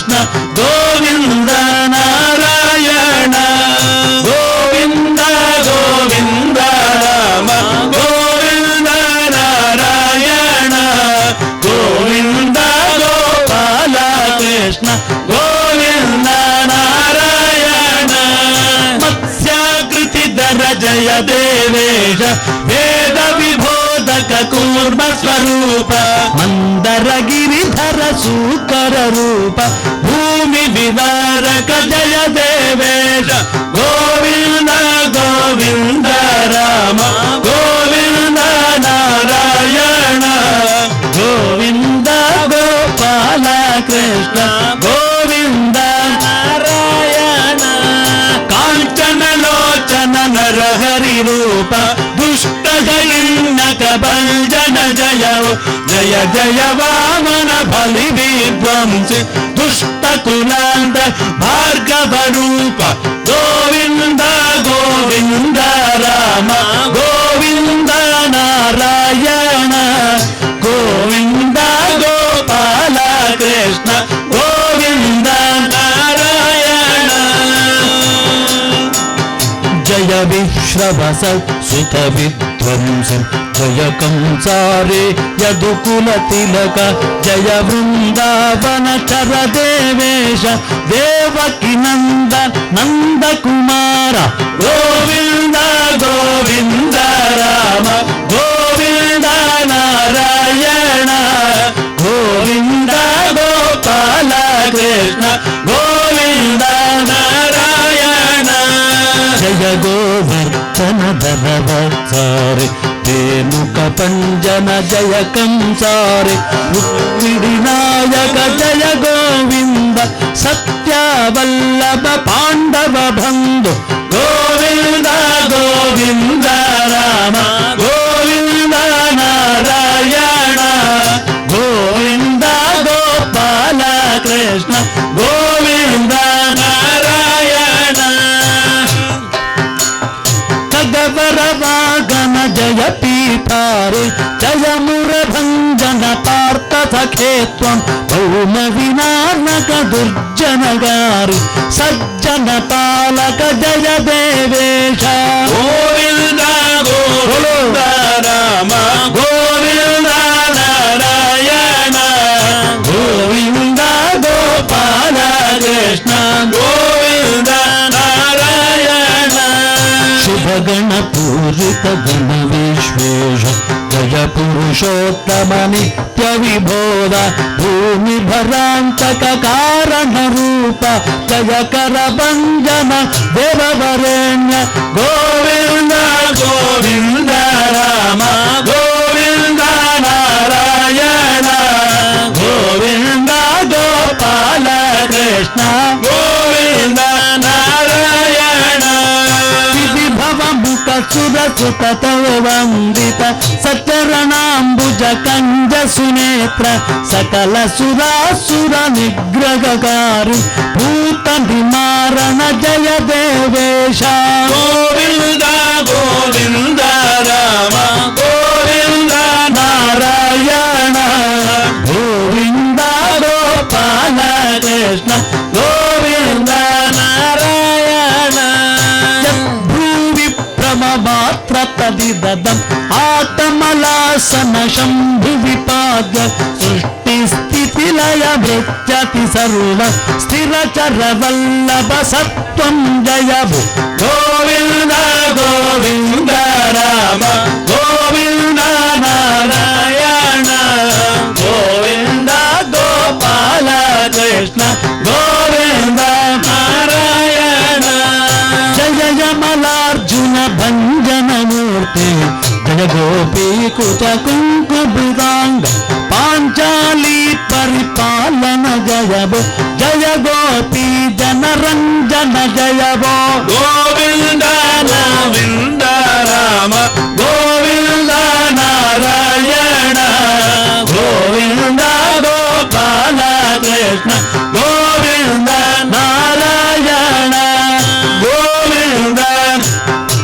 కృష్ణ గోవింద నారాయణ. గోవింద గోవింద రామ గోవింద నారాయణ. గోవింద గోపాల కృష్ణ గోవింద నారాయణ. మత్స్యాకృతి ధర జయ దేవేశ వేద విభోదక కూర్మ స్వరూప మందర గిరిధర సూకర రూప భూమి విదారక జయ దేవేశ. గోవింద గోవింద రామ. గోవింద నారాయణ. గోవింద గోపాల కృష్ణ. గోవింద నారాయణ. కాంచన లోచన నరహరి రూప. దుష్ట జయన్నక భంజన జయ జయ జయ వామన బలి విధ్వంసి. దుష్ట కులాంత భార్గవ రూప గోవింద గోవింద రామ గోవింద నారాయణ గోవింద గోపాల కృష్ణ గోవింద నారాయణ జయ విశ్రవస సుత విధ్వంసి జయ కంసారే యదుకుల తిలక జయ బృందావన చర దేవేశ దేవకి నంద నంద కుమార గోవింద గోవింద రామ గోవింద నారాయణ. గోవింద గోపాల కృష్ణ గోవింద నారాయణ. జయ గోవర్ధన ధర ధనవత్సారి రేణుక పంజన జయ కంసారి రుక్మిణి నాయక జయ గోవింద సత్యవల్లభ పాండవ బంధు. గోవింద గోవింద రామ గోవింద నారాయణ గోవింద గోపాల కృష్ణ గోవింద నారాయణ. ఖగవర జయ పీఠారి జయ మురభంజన పార్థ సఖేత్వం భౌమ వినానక దుర్జన గారి సజ్జన పాలక జయ దేవేశ. గోవింద గోవింద రామ గోవింద నారాయణ గోవింద గోపాల కృష్ణ గోవింద నారాయణ. శుభగణ పూరిత గణ విశ్వేష జయ పురుషోత్తమ నిత్య విభోద భూమి భరాంతక కారణ రూప జయకర భంజన దేవవరేణ్య గోవింద గోవింద రామ గోవింద నారాయణ గోవింద గోపాల కృష్ణ గోవింద ముఖ సుర సచరణాంబుజ కంజ సునేత్ర సకల సురాసుర నిగ్రహకారి భూత నిమారణ జయ దేవేశ ప్రమమాత్ర ఆత్మలాసన శంభు విపాద సృష్టి స్థితి లయ భృత్యతి సర్వ స్థిర చర వల్లభ సత్వం జయభు మూర్తి కుంకుభృదాంగ గోపీ పరిపాలన జయవో జయ గోపీ జనరంజన జయవో గోవింద